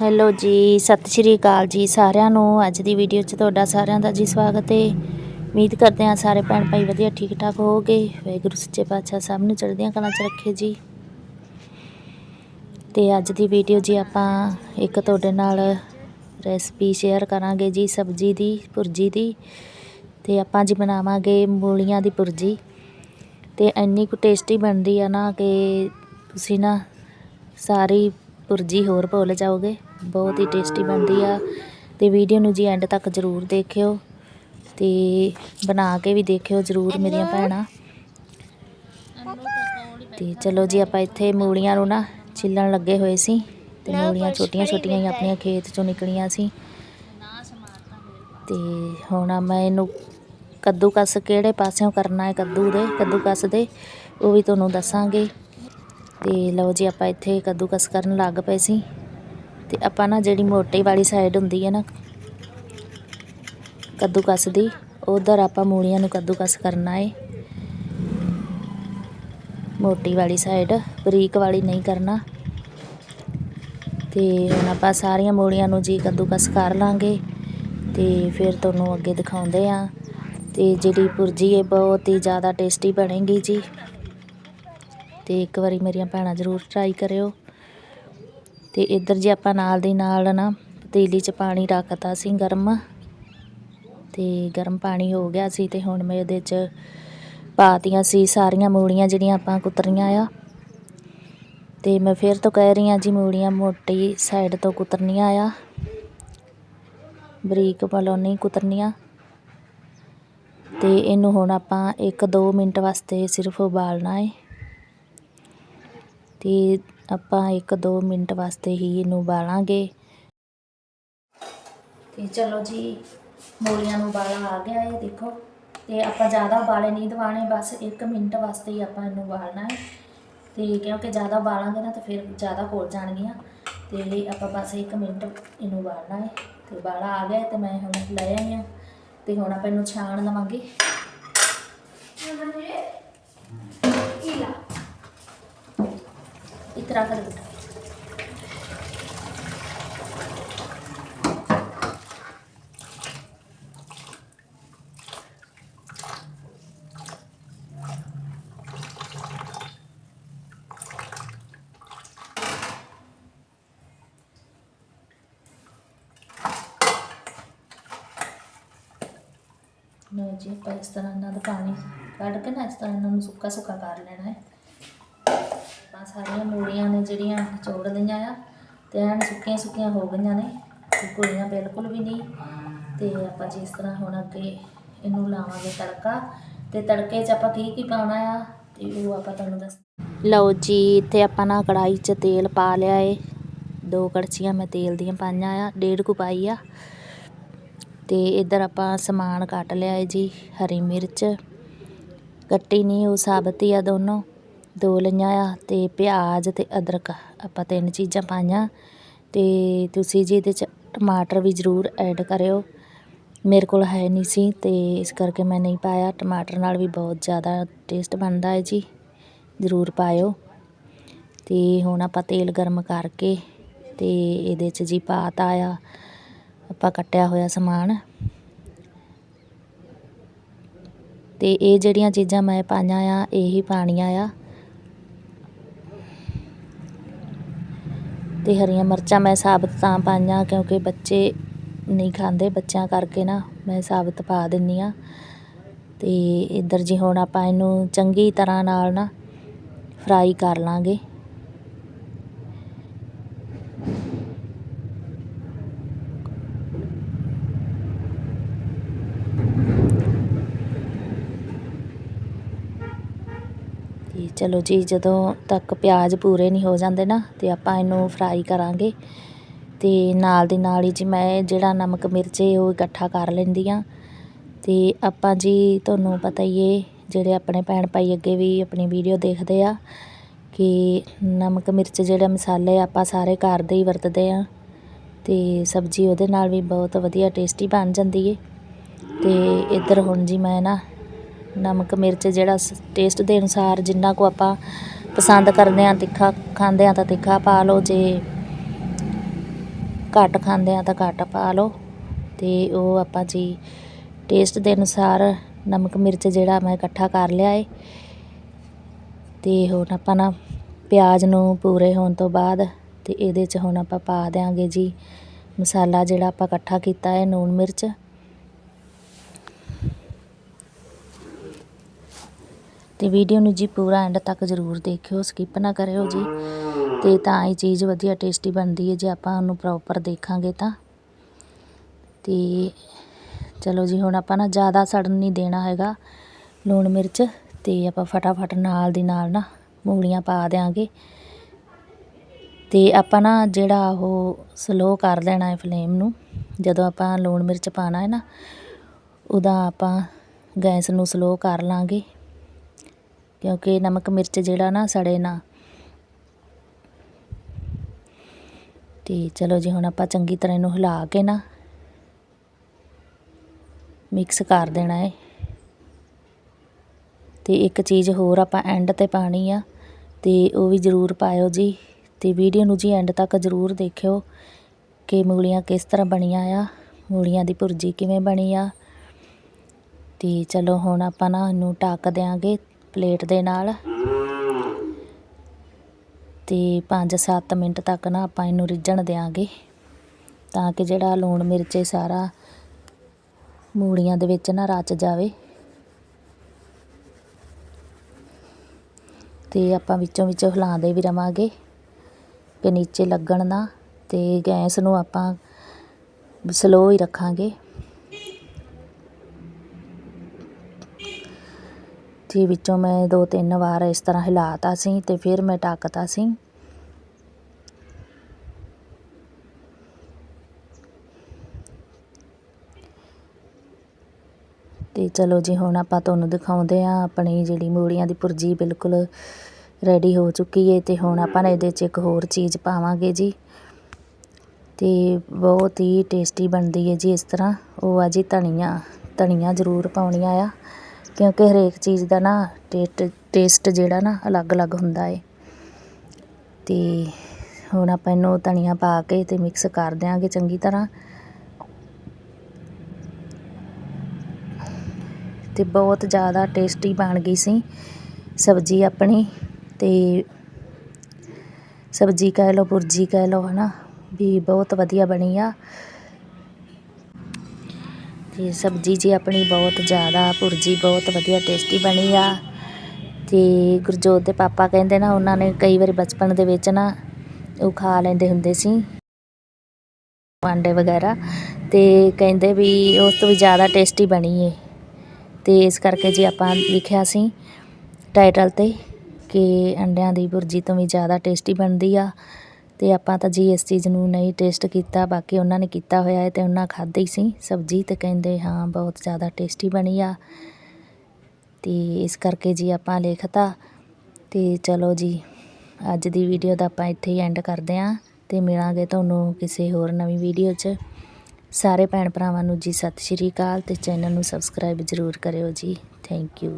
Hello ਜੀ, ਸਤਿ ਸ਼੍ਰੀ ਅਕਾਲ ਜੀ ਸਾਰਿਆਂ ਨੂੰ। ਅੱਜ ਦੀ ਵੀਡੀਓ 'ਚ ਤੁਹਾਡਾ ਸਾਰਿਆਂ ਦਾ ਜੀ ਸਵਾਗਤ ਹੈ ਉਮੀਦ ਕਰਦੇ ਹਾਂ ਸਾਰੇ ਭੈਣ ਭਾਈ ਵਧੀਆ ਠੀਕ ਠਾਕ ਹੋਵੋਗੇ। ਵਾਹਿਗੁਰੂ ਸੱਚੇ ਪਾਤਸ਼ਾਹ ਸਭ ਨੂੰ ਚੜ੍ਹਦੀਆਂ ਕਲਾਂ 'ਚ ਰੱਖੇ ਜੀ। ਤੇ ਅੱਜ ਦੀ ਵੀਡੀਓ ਜੀ ਆਪਾਂ ਇੱਕ ਤੁਹਾਡੇ ਨਾਲ ਰੈਸਪੀ ਸ਼ੇਅਰ ਕਰਾਂਗੇ ਜੀ, ਸਬਜ਼ੀ ਦੀ, ਭੁਰਜੀ ਦੀ। ਤੇ ਆਪਾਂ ਜੀ ਬਣਾਵਾਂਗੇ ਮੂਲੀਆਂ ਦੀ ਭੁਰਜੀ। ਤੇ ਇੰਨੀ ਕੁ ਟੇਸਟੀ ਬਣਦੀ ਆ ਨਾ ਕਿ ਤੁਸੀਂ ਨਾ ਸਾਰੀ ਪੁਰਜੀ ਹੋਰ ਭੁੱਲ ਜਾਓਗੇ। ਬਹੁਤ ਹੀ ਟੇਸਟੀ ਬਣਦੀ ਆ। ਤੇ ਵੀਡੀਓ ਨੂੰ ਜੀ ਐਂਡ ਤੱਕ ਜ਼ਰੂਰ ਦੇਖਿਓ ਤੇ ਬਣਾ ਕੇ ਵੀ ਦੇਖਿਓ ਜ਼ਰੂਰ ਮੇਰੀਆਂ ਭੈਣਾਂ। ਤੇ ਚਲੋ ਜੀ ਆਪਾਂ ਇੱਥੇ ਮੂਲੀਆਂ ਨੂੰ ਨਾ ਛਿੱਲਣ ਲੱਗੇ ਹੋਏ ਸੀ ਤੇ ਮੂਲੀਆਂ ਛੋਟੀਆਂ ਛੋਟੀਆਂ ਹੀ ਆਪਣੀਆਂ ਖੇਤ ਚੋਂ ਨਿਕਲੀਆਂ ਸੀ। ਤੇ ਹੁਣ ਮੈਂ ਇਹਨੂੰ ਕੱਦੂਕਸ ਕਿਹੜੇ ਪਾਸਿਓਂ ਕਰਨਾ ਹੈ ਕੱਦੂ ਦੇ ਕੱਦੂਕਸ ਦੇ ਉਹ ਵੀ ਤੁਹਾਨੂੰ ਦੱਸਾਂਗੇ। ਤੇ ਲਓ ਜੀ ਆਪਾਂ ਇੱਥੇ ਕੱਦੂਕਸ ਕਰਨ ਲੱਗ ਪਏ ਸੀ। ਤੇ ਆਪਾਂ ਨਾ ਜਿਹੜੀ ਮੋਟੀ ਵਾਲੀ ਸਾਈਡ ਹੁੰਦੀ ਹੈ ਨਾ, ਕੱਦੂਕਸ ਦੀ, ਉਧਰ ਆਪਾਂ ਮੂਲੀਆਂ ਨੂੰ ਕੱਦੂਕਸ ਕਰਨਾ ਹੈ ਮੋਟੀ ਵਾਲੀ ਸਾਈਡ ਬਰੀਕ ਵਾਲੀ ਨਹੀਂ ਕਰਨਾ। ਤੇ ਹੁਣ ਆਪਾਂ ਸਾਰੀਆਂ ਮੂਲੀਆਂ ਨੂੰ ਜੀ ਕੱਦੂਕਸ ਕਰ ਲਾਂਗੇ। ਤੇ ਫਿਰ ਤੁਹਾਨੂੰ ਅੱਗੇ ਦਿਖਾਉਂਦੇ ਆ। ਤੇ ਜਿਹੜੀ ਪੁਰਜੀ ਹੈ ਬਹੁਤ ਹੀ ਜ਼ਿਆਦਾ ਟੇਸਟੀ ਬਣੇਗੀ ਜੀ। ਤੇ ਇੱਕ ਵਾਰੀ ਮੇਰੀਆਂ ਭੈਣਾਂ ਜ਼ਰੂਰ ਟਰਾਈ ਕਰਿਓ। ਤੇ ਇੱਧਰ ਜੇ ਆਪਾਂ ਨਾਲ ਦੀ ਨਾਲ ਨਾ ਪਤੀਲੀ 'ਚ ਪਾਣੀ ਰੱਖਤਾ ਸੀ ਗਰਮ ਤੇ ਗਰਮ ਪਾਣੀ ਹੋ ਗਿਆ ਸੀ ਤੇ ਹੁਣ ਮੈਂ ਇਹਦੇ 'ਚ ਪਾਤੀਆਂ ਸੀ, ਸਾਰੀਆਂ ਮੂਲੀਆਂ ਜਿਹੜੀਆਂ ਆਪਾਂ ਕੁਤਰੀਆਂ ਆ। ਤੇ ਮੈਂ ਫਿਰ ਤੋਂ ਕਹਿ ਰਹੀ ਹਾਂ ਜੀ ਮੂਲੀਆਂ ਮੋਟੀ ਸਾਈਡ ਤੋਂ ਕੁਤਰਨੀਆਂ ਆ। ਬਰੀਕ ਵੱਲੋਂ ਨਹੀਂ ਕੁਤਰਨੀਆਂ ਤੇ ਇਹਨੂੰ ਹੁਣ ਆਪਾਂ 1-2 ਮਿੰਟ ਵਾਸਤੇ ਸਿਰਫ ਉਬਾਲਣਾ ਹੈ ਤੇ ਆਪਾਂ 1-2 ਮਿੰਟ ਵਾਸਤੇ ਹੀ ਇਹਨੂੰ ਉਬਾਲਾਂਗੇ। ਤੇ ਚਲੋ ਜੀ, ਮੂਲੀਆਂ ਨੂੰ ਉਬਾਲਾ ਆ ਗਿਆ ਹੈ ਦੇਖੋ। ਤੇ ਆਪਾਂ ਜ਼ਿਆਦਾ ਉਬਾਲੇ ਨਹੀਂ ਦਿਵਾਣੇ ਬਸ 1 ਮਿੰਟ ਵਾਸਤੇ ਹੀ ਆਪਾਂ ਇਹਨੂੰ ਉਬਾਲਣਾ ਹੈ। ਤੇ ਕਿਉਂਕਿ ਜ਼ਿਆਦਾ ਉਬਾਲਾਂਗੇ ਨਾ ਤਾਂ ਫਿਰ ਜ਼ਿਆਦਾ ਘੁਲ ਜਾਣਗੀਆਂ। ਤੇ ਆਪਾਂ ਬਸ 1 ਮਿੰਟ ਇਹਨੂੰ ਉਬਾਲਣਾ ਹੈ। ਤੇ ਉਬਾਲਾ ਆ ਗਿਆ ਹੈ ਤੇ ਮੈਂ ਹੁਣ ਲੈ ਆਈ ਹਾਂ। ਤੇ ਹੁਣ ਆਪਾਂ ਇਹਨੂੰ ਛਾਣ ਲਵਾਂਗੇ। ਇਤਰਾ ਕਰ ਬੇਟਾ ਲਓ ਜੀ, ਆਪਾਂ ਇਸ ਤਰ੍ਹਾਂ ਇਹਨਾਂ ਦਾ ਪਾਣੀ ਕੱਢ ਕੇ ਨਾ ਇਸ ਤਰ੍ਹਾਂ ਇਹਨਾਂ ਨੂੰ ਸੁੱਕਾ ਸੁੱਕਾ ਕਰ ਲੈਣਾ ਹੈ। ਸਾਰੀਆਂ ਮੂਲੀਆਂ ਨੇ ਜਿਹੜੀਆਂ ਨਿਚੋੜ ਲਈਆਂ ਆ, ਤੇ ਐਨ ਸੁੱਕੀਆਂ ਸੁੱਕੀਆਂ ਹੋ ਗਈਆਂ ਨੇ ਕੁੜੀਆਂ ਬਿਲਕੁਲ ਵੀ ਨਹੀਂ। ਤੇ ਆਪਾਂ ਜਿਸ ਤਰ੍ਹਾਂ ਹੁਣ ਅੱਗੇ ਇਹਨੂੰ ਲਾਵਾਂਗੇ ਤੜਕਾ, ਤੇ ਤੜਕੇ 'ਚ ਆਪਾਂ ਕੀ ਕੀ ਪਾਉਣਾ ਆ, ਤੇ ਉਹ ਆਪਾਂ ਤੁਹਾਨੂੰ ਦੱਸ ਲਓ ਜੀ, ਇੱਥੇ ਆਪਾਂ ਨਾ ਕੜਾਈ 'ਚ ਤੇਲ ਪਾ ਲਿਆ ਏ। ਦੋ ਕੜਛੀਆਂ ਮੈਂ ਤੇਲ ਦੀਆਂ ਪਾਈਆਂ ਆ, ਡੇਢ ਕੁ ਪਾਈ ਆ। ਤੇ ਇੱਧਰ ਆਪਾਂ ਸਮਾਨ ਕੱਟ ਲਿਆ ਏ ਜੀ, ਹਰੀ ਮਿਰਚ। ਕੱਟੀ ਨਹੀਂ ਉਹ ਸਾਬਤ ਹੀ ਆ ਦੋਨੋਂ। ਦੋ ਲਈਆਂ ਆ ਅਤੇ ਪਿਆਜ਼ ਅਤੇ ਅਦਰਕ ਆਪਾਂ ਤਿੰਨ ਚੀਜ਼ਾਂ ਪਾਈਆਂ। ਅਤੇ ਤੁਸੀਂ ਜੀ ਇਹਦੇ ਚ ਟਮਾਟਰ ਵੀ ਜ਼ਰੂਰ ਐਡ ਕਰਿਓ। ਮੇਰੇ ਕੋਲ ਹੈ ਨਹੀਂ ਸੀ ਅਤੇ ਇਸ ਕਰਕੇ ਮੈਂ ਨਹੀਂ ਪਾਇਆ। ਟਮਾਟਰ ਨਾਲ ਵੀ ਬਹੁਤ ਜ਼ਿਆਦਾ ਟੇਸਟ ਬਣਦਾ ਹੈ ਜੀ। ਜ਼ਰੂਰ ਪਾਇਓ। ਅਤੇ ਹੁਣ ਆਪਾਂ ਤੇਲ ਗਰਮ ਕਰਕੇ ਅਤੇ ਇਹਦੇ 'ਚ ਜੀ ਪਾਤਾ ਆ। ਆਪਾਂ ਕੱਟਿਆ ਹੋਇਆ ਸਮਾਨ। ਤੇ ਇਹ ਜਿਹੜੀਆਂ ਚੀਜ਼ਾਂ ਮੈਂ ਪਾਈਆਂ ਆ, ਇਹੀ ਪਾਣੀਆਂ ਆ। ਅਤੇ ਹਰੀਆਂ ਮਿਰਚਾਂ ਮੈਂ ਸਾਬਤ ਤਾਂ ਪਾਈਆਂ ਕਿਉਂਕਿ ਬੱਚੇ ਨਹੀਂ ਖਾਂਦੇ, ਬੱਚਿਆਂ ਕਰਕੇ ਨਾ ਮੈਂ ਸਾਬਤ ਪਾ ਦਿੰਦੀ ਹਾਂ ਅਤੇ ਇੱਧਰ ਜੀ ਹੁਣ ਆਪਾਂ ਇਹਨੂੰ ਚੰਗੀ ਤਰ੍ਹਾਂ ਨਾਲ ਨਾ ਫਰਾਈ ਕਰ ਲਵਾਂਗੇ ਤੇ ਚਲੋ ਜੀ, ਜਦੋਂ ਤੱਕ ਪਿਆਜ਼ ਪੂਰੇ ਨਹੀਂ ਹੋ ਜਾਂਦੇ ਨਾ, ਤੇ ਆਪਾਂ ਇਹਨੂੰ ਫਰਾਈ ਕਰਾਂਗੇ। ਤੇ ਨਾਲ ਦੀ ਨਾਲ ਹੀ ਜੀ ਮੈਂ ਜਿਹੜਾ ਨਮਕ ਮਿਰਚ ਉਹ ਇਕੱਠਾ ਕਰ ਲੈਂਦੀ ਆ ਤੇ ਆਪਾਂ ਜੀ, ਤੁਹਾਨੂੰ ਪਤਾ ਹੀ ਏ, ਜਿਹੜੇ ਆਪਣੇ ਭੈਣ ਭਾਈ ਅੱਗੇ ਵੀ ਆਪਣੀ ਵੀਡੀਓ ਦੇਖਦੇ ਆ, ਕਿ ਨਮਕ ਮਿਰਚ ਜਿਹੜੇ ਮਸਾਲੇ ਆਪਾਂ ਸਾਰੇ ਘਰ ਦੇ ਹੀ ਵਰਤਦੇ ਆ ਤੇ ਸਬਜ਼ੀ ਉਹਦੇ ਨਾਲ ਵੀ ਬਹੁਤ ਵਧੀਆ ਟੇਸਟੀ ਬਣ ਜਾਂਦੀ ਏ। ਤੇ ਇੱਧਰ ਹੁਣ ਜੀ ਮੈਂ ਨਾ ਨਮਕ, ਮਿਰਚ ਜਿਹੜਾ ਟੇਸਟ ਦੇ ਅਨੁਸਾਰ ਜਿੰਨਾ ਕੁ ਆਪਾਂ ਪਸੰਦ ਕਰਦੇ ਹਾਂ, ਤਿੱਖਾ ਖਾਂਦੇ ਹਾਂ ਤਾਂ ਤਿੱਖਾ ਪਾ ਲਓ, ਜੇ ਘੱਟ ਖਾਂਦੇ ਹਾਂ ਤਾਂ ਘੱਟ ਪਾ ਲਓ। ਤੇ ਉਹ ਆਪਾਂ ਜੀ ਟੇਸਟ ਦੇ ਅਨੁਸਾਰ ਨਮਕ, ਮਿਰਚ ਜਿਹੜਾ ਮੈਂ ਇਕੱਠਾ ਕਰ ਲਿਆ ਏ। ਤੇ ਹੁਣ ਆਪਾਂ ਨਾ ਪਿਆਜ਼ ਨੂੰ ਪੂਰੇ ਹੋਣ ਤੋਂ ਬਾਅਦ ਤੇ ਇਹਦੇ 'ਚ ਹੁਣ ਆਪਾਂ ਪਾ ਦਿਆਂਗੇ ਜੀ ਮਸਾਲਾ ਜਿਹੜਾ ਆਪਾਂ ਇਕੱਠਾ ਕੀਤਾ ਹੈ ਨੂਣ ਮਿਰਚ। ਅਤੇ ਵੀਡੀਓ ਨੂੰ ਜੀ ਪੂਰਾ ਐਂਡ ਤੱਕ ਜ਼ਰੂਰ ਦੇਖਿਓ ਸਕਿੱਪ ਨਾ ਕਰਿਓ ਜੀ। ਤੇ ਤਾਂ ਇਹ ਚੀਜ਼ ਵਧੀਆ ਟੇਸਟੀ ਬਣਦੀ ਹੈ, ਜੇ ਆਪਾਂ ਉਹਨੂੰ ਪ੍ਰੋਪਰ ਦੇਖਾਂਗੇ ਤਾਂ। ਤੇ ਚਲੋ ਜੀ, ਹੁਣ ਆਪਾਂ ਨਾ ਜ਼ਿਆਦਾ ਸੜਨ ਨਹੀਂ ਦੇਣਾ ਹੈਗਾ ਲੂਣ ਮਿਰਚ, ਤੇ ਆਪਾਂ ਫਟਾਫਟ ਨਾਲ ਦੀ ਨਾਲ ਨਾ ਮੂਲੀਆਂ ਪਾ ਦਿਆਂਗੇ। ਤੇ ਆਪਾਂ ਨਾ ਜਿਹੜਾ ਉਹ ਸਲੋ ਕਰ ਦੇਣਾ ਹੈ ਫਲੇਮ ਨੂੰ, ਜਦੋਂ ਆਪਾਂ ਲੂਣ ਮਿਰਚ ਪਾਣਾ ਹੈ ਨਾ, ਉਹਦਾ ਆਪਾਂ ਗੈਸ ਨੂੰ ਸਲੋ ਕਰ ਲਾਂਗੇ। ਕਿਉਂਕਿ ਨਮਕ ਮਿਰਚ ਜਿਹੜਾ ਨਾ ਸੜੇ ਨਾ। ਤੇ ਚਲੋ ਜੀ, ਹੁਣ ਆਪਾਂ ਚੰਗੀ ਤਰ੍ਹਾਂ ਇਹਨੂੰ ਹਿਲਾ ਕੇ ਨਾ ਮਿਕਸ ਕਰ ਦੇਣਾ ਹੈ ਤੇ ਇੱਕ ਚੀਜ਼ ਹੋਰ ਆਪਾਂ ਐਂਡ ਤੇ ਪਾਣੀ ਆ, ਤੇ ਉਹ ਵੀ ਜ਼ਰੂਰ ਪਾਇਓ ਜੀ। ਤੇ ਵੀਡੀਓ ਨੂੰ ਜੀ ਐਂਡ ਤੱਕ ਜ਼ਰੂਰ ਦੇਖਿਓ ਕਿ ਮੂਲੀਆਂ ਕਿਸ ਤਰ੍ਹਾਂ ਬਣੀਆਂ ਆ, ਮੂਲੀਆਂ ਦੀ ਭੁਰਜੀ ਕਿਵੇਂ ਬਣੀ ਆ। ਤੇ ਚਲੋ ਹੁਣ ਆਪਾਂ ਨਾ ਇਹਨੂੰ ਢੱਕ ਦਿਆਂਗੇ ਪਲੇਟ ਦੇ ਨਾਲ। ਤੇ 5-7 ਮਿੰਟ ਤੱਕ ਨਾ ਆਪਾਂ ਇਹਨੂੰ ਰਿੱਝਣ ਦਿਆਂਗੇ। ਤਾਂ ਕਿ ਜਿਹੜਾ ਲੂਣ ਮਿਰਚ ਸਾਰਾ ਮੂਲੀਆਂ ਦੇ ਵਿੱਚ ਨਾ ਰਚ ਜਾਵੇ। ਤੇ ਆਪਾਂ ਵਿੱਚੋਂ ਵਿੱਚੋਂ ਹਿਲਾਉਂਦੇ ਵੀ ਰਵਾਂਗੇ। ਕਿ ਨੀਚੇ ਲੱਗਣ ਨਾ ਤੇ ਗੈਸ ਨੂੰ ਆਪਾਂ ਸਲੋ ਹੀ ਰੱਖਾਂਗੇ। ਜੀ ਵਿੱਚੋਂ ਮੈਂ ਦੋ ਤਿੰਨ ਵਾਰ ਇਸ ਤਰ੍ਹਾਂ ਹਿਲਾਤਾ ਸੀ ਤੇ ਫਿਰ ਮੈਂ ਟੱਕਤਾ ਸੀ। ਤੇ ਚਲੋ ਜੀ, ਹੁਣ ਆਪਾਂ ਤੁਹਾਨੂੰ ਦਿਖਾਉਂਦੇ ਆ ਆਪਣੀ ਜਿਹੜੀ ਮੂਲੀਆਂ ਦੀ ਪੁਰਜੀ ਬਿਲਕੁਲ ਰੈਡੀ ਹੋ ਚੁੱਕੀ ਹੈ ਤੇ ਹੁਣ ਆਪਾਂ ਨੇ ਇਹਦੇ 'ਚ ਇੱਕ ਹੋਰ ਚੀਜ਼ ਪਾਵਾਂਗੇ ਜੀ। ਤੇ ਬਹੁਤ ਹੀ ਟੇਸਟੀ ਬਣਦੀ ਹੈ ਜੀ ਇਸ ਤਰ੍ਹਾਂ। ਉਹ ਆ ਜੀ ਧਨੀਆ ਧਨੀਆ ਜ਼ਰੂਰ ਪਾਉਣੀਆਂ ਆ। ਕਿਉਂਕਿ ਹਰੇਕ ਚੀਜ਼ ਦਾ ਨਾ ਟੇਟ ਟੇਸਟ ਜਿਹੜਾ ਨਾ ਅਲੱਗ-ਅਲੱਗ ਹੁੰਦਾ ਹੈ ਅਤੇ ਹੁਣ ਆਪਾਂ ਇਹਨੂੰ ਧਨੀਆ ਪਾ ਕੇ ਅਤੇ ਮਿਕਸ ਕਰ ਦਿਆਂਗੇ ਚੰਗੀ ਤਰ੍ਹਾਂ। ਤੇ ਬਹੁਤ ਜ਼ਿਆਦਾ ਟੇਸਟੀ ਬਣ ਗਈ ਸੀ ਸਬਜ਼ੀ ਆਪਣੀ ਤੇ ਸਬਜ਼ੀ ਕਹਿ ਲਓ, ਭੁਰਜੀ ਕਹਿ ਲਓ, ਹਨਾ, ਵੀ ਬਹੁਤ ਵਧੀਆ ਬਣੀ ਆ। ਤੇ ਸਬਜ਼ੀ ਜੀ ਆਪਣੀ ਬਹੁਤ ਜ਼ਿਆਦਾ, ਭੁਰਜੀ ਬਹੁਤ ਵਧੀਆ ਟੇਸਟੀ ਬਣੀ ਆ। ਤੇ ਗੁਰਜੋਤ ਦੇ ਪਾਪਾ ਕਹਿੰਦੇ ਨਾ, ਉਹਨਾਂ ਨੇ ਕਈ ਵਾਰੀ ਬਚਪਨ ਦੇ ਵਿੱਚ ਨਾ ਉਹ ਖਾ ਲੈਂਦੇ ਹੁੰਦੇ ਸੀ। ਆਂਡੇ ਵਗੈਰਾ। ਤੇ ਕਹਿੰਦੇ ਵੀ ਉਸ ਤੋਂ ਵੀ ਜ਼ਿਆਦਾ ਟੇਸਟੀ ਬਣੀ ਏ। ਤੇ ਇਸ ਕਰਕੇ ਜੀ ਆਪਾਂ ਲਿਖਿਆ ਸੀ ਟਾਈਟਲ ਤੇ ਕਿ ਅੰਡਿਆਂ ਦੀ ਭੁਰਜੀ ਤੋਂ ਵੀ ਜ਼ਿਆਦਾ ਟੇਸਟੀ ਬਣਦੀ ਆ। ਅਤੇ ਆਪਾਂ ਤਾਂ ਜੀ ਇਸ ਚੀਜ਼ ਨੂੰ ਨਹੀਂ ਟੇਸਟ ਕੀਤਾ, ਬਾਕੀ ਉਹਨਾਂ ਨੇ ਕੀਤਾ ਹੋਇਆ ਹੈ ਅਤੇ ਉਹਨਾਂ ਖਾਧੀ ਸੀ। ਸਬਜ਼ੀ ਅਤੇ ਕਹਿੰਦੇ ਹਾਂ ਬਹੁਤ ਜ਼ਿਆਦਾ ਟੇਸਟੀ ਬਣੀ ਆ। ਅਤੇ ਇਸ ਕਰਕੇ ਜੀ ਆਪਾਂ ਲਿਖਤਾ ਅਤੇ ਚਲੋ ਜੀ, ਅੱਜ ਦੀ ਵੀਡੀਓ ਦਾ ਆਪਾਂ ਇੱਥੇ ਹੀ ਐਂਡ ਕਰਦੇ ਹਾਂ ਅਤੇ ਮਿਲਾਂਗੇ ਤੁਹਾਨੂੰ ਕਿਸੇ ਹੋਰ ਨਵੀਂ ਵੀਡੀਓ 'ਚ। ਸਾਰੇ ਭੈਣ ਭਰਾਵਾਂ ਨੂੰ ਜੀ ਸਤਿ ਸ਼੍ਰੀ ਅਕਾਲ ਅਤੇ ਚੈਨਲ ਨੂੰ ਸਬਸਕ੍ਰਾਈਬ ਜ਼ਰੂਰ ਕਰਿਓ ਜੀ। Thank you